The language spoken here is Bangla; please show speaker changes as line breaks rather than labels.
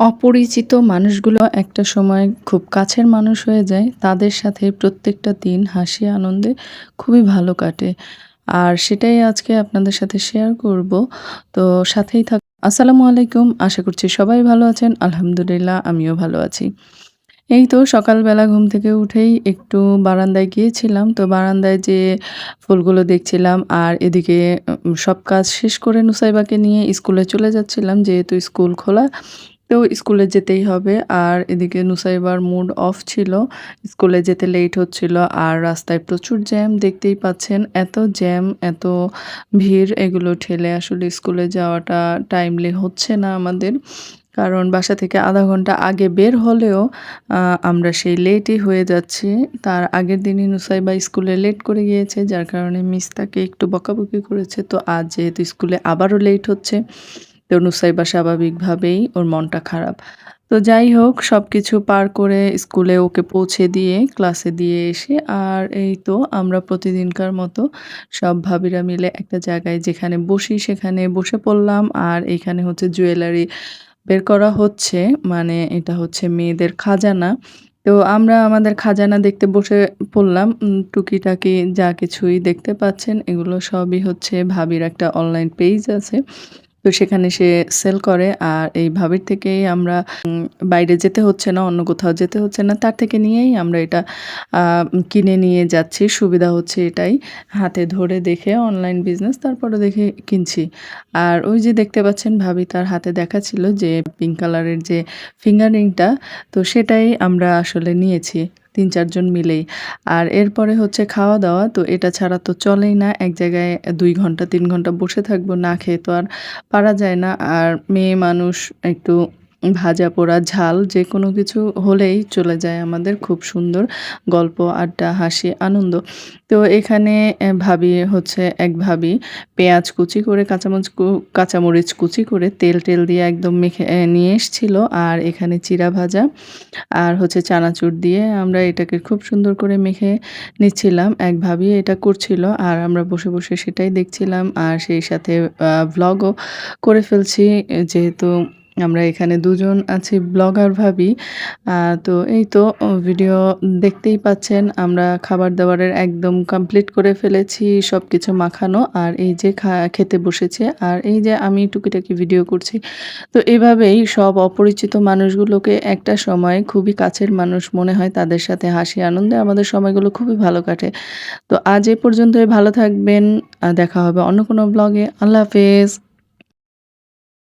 অপরিচিত মানুষগুলো একটা সময় খুব কাছের মানুষ হয়ে যায়। তাদের সাথে প্রত্যেকটা দিন হাসি, আনন্দে খুবই ভালো কাটে। আর সেটাই আজকে আপনাদের সাথে শেয়ার করব। তো সাথেই থাক আসসালামু আলাইকুম। আশা করছি সবাই ভালো আছেন। আলহামদুলিল্লাহ, আমিও ভালো আছি। এই তো সকালবেলা ঘুম থেকে উঠেই একটু বারান্দায় গিয়েছিলাম। তো বারান্দায় যেয়ে ফুলগুলো দেখছিলাম আর এদিকে সব কাজ শেষ করে নুসাইবাকে নিয়ে স্কুলে চলে যাচ্ছিলাম। যেহেতু স্কুল খোলা তো স্কুলে যেতেই হবে। আর এদিকে নুসাইবার মুড অফ ছিল। স্কুলে যেতে লেট হচ্ছিল। আর রাস্তায় প্রচুর জ্যাম দেখতেই পাচ্ছেন। এত জ্যাম, এত ভিড় এগুলো ঠেলে আসলে স্কুলে যাওয়াটা টাইমলি হচ্ছে না আমাদের। কারণ বাসা থেকে আধা ঘণ্টা আগে বের হলেও আমরা সেই লেটই হয়ে যাচ্ছি। তার আগের দিনই নুসাইবা স্কুলে লেট করে গিয়েছে যার কারণে মিস তাকে একটু বকাবকি করেছে। তো আজ যেহেতু স্কুলে আবারও লেট হচ্ছে তো নুসাইবা স্বাভাবিকভাবেই ওর মনটা খারাপ। তো যাই হোক সব কিছু পার করে স্কুলে ওকে পৌঁছে দিয়ে, ক্লাসে দিয়ে এসে, আর এই তো আমরা প্রতিদিনকার মতো সব ভাবিরা মিলে একটা জায়গায় যেখানে বসি, সেখানে বসে পড়লাম। আর এখানে হচ্ছে জুয়েলারি বের করা হচ্ছে। মানে এটা হচ্ছে মেয়েদের খাজানা। তো আমরা আমাদের খাজানা দেখতে বসে পড়লাম। টুকিটাকি যা কিছুই দেখতে পাচ্ছেন, এগুলো সবই হচ্ছে ভাবির একটা অনলাইন পেজ আছে। তো সেখানে সে সেল করে আর এই ভাবির থেকেই আমরা বাইরে যেতে হচ্ছে না, অন্য কোথাও যেতে হচ্ছে না। তার থেকে নিয়েই আমরা এটা কিনে নিয়ে যাচ্ছি। সুবিধা হচ্ছে এটাই। হাতে ধরে দেখে অনলাইন বিজনেস তারপরে দেখে কিনছি। আর ওই যে দেখতে পাচ্ছেন ভাবি তার হাতে দেখাচ্ছিল যে পিঙ্ক কালারের যে ফিঙ্গার রিংটা তো সেটাই আমরা আসলে নিয়েছি। ৩-৪ জন মিলেই। আর এরপরে হচ্ছে খাওয়া-দাওয়া। তো এটা ছাড়া তো চলেই না। এক জায়গায় দুই ঘণ্টা, তিন ঘণ্টা বসে থাকব, না খেয়ে তো আর পারা যায় না। আর মেয়ে মানুষ একটু ভাজা পোড়া ঝাল যে কোনো কিছু হলেই চলে যায় আমাদের। খুব সুন্দর গল্প, আড্ডা, হাসি, আনন্দ। তো এখানে ভাবি হচ্ছে এক ভাবি পেঁয়াজ কুচি করে কাঁচামচ কু কাঁচামরিচ কুচি করে তেল-টেল দিয়ে একদম মেখে নিয়ে এসছিল। আর এখানে চিরা ভাজা আর হচ্ছে চানাচুর দিয়ে আমরা এটাকে খুব সুন্দর করে মেখে নিচ্ছিলাম। এক ভাবি এটা করছিল আর আমরা বসে, বসে সেটাই দেখছিলাম। আর সেই সাথে আ ভ্লগও করে ফেলছি। যেহেতু আমরা এখানে দুজন আছি ব্লগার ভাবি। তো এই তো ভিডিও দেখতেই পাচ্ছেন, আমরা খাবার-দাবারের একদম কমপ্লিট করে ফেলেছি। সব কিছু মাখানো, আর এই যে খেতে বসেছে। আর এই যে আমি টুকিটাকি ভিডিও করছি। তো এভাবেই সব অপরিচিত মানুষগুলোকে একটা সময় খুবই কাছের মানুষ মনে হয়। তাদের সাথে হাসি, আনন্দে আমাদের সময়গুলো খুবই ভালো কাটে। তো আজ এ পর্যন্তই, ভালো থাকবেন। দেখা হবে অন্য কোনো ব্লগে। আল্লাহ হাফেজ।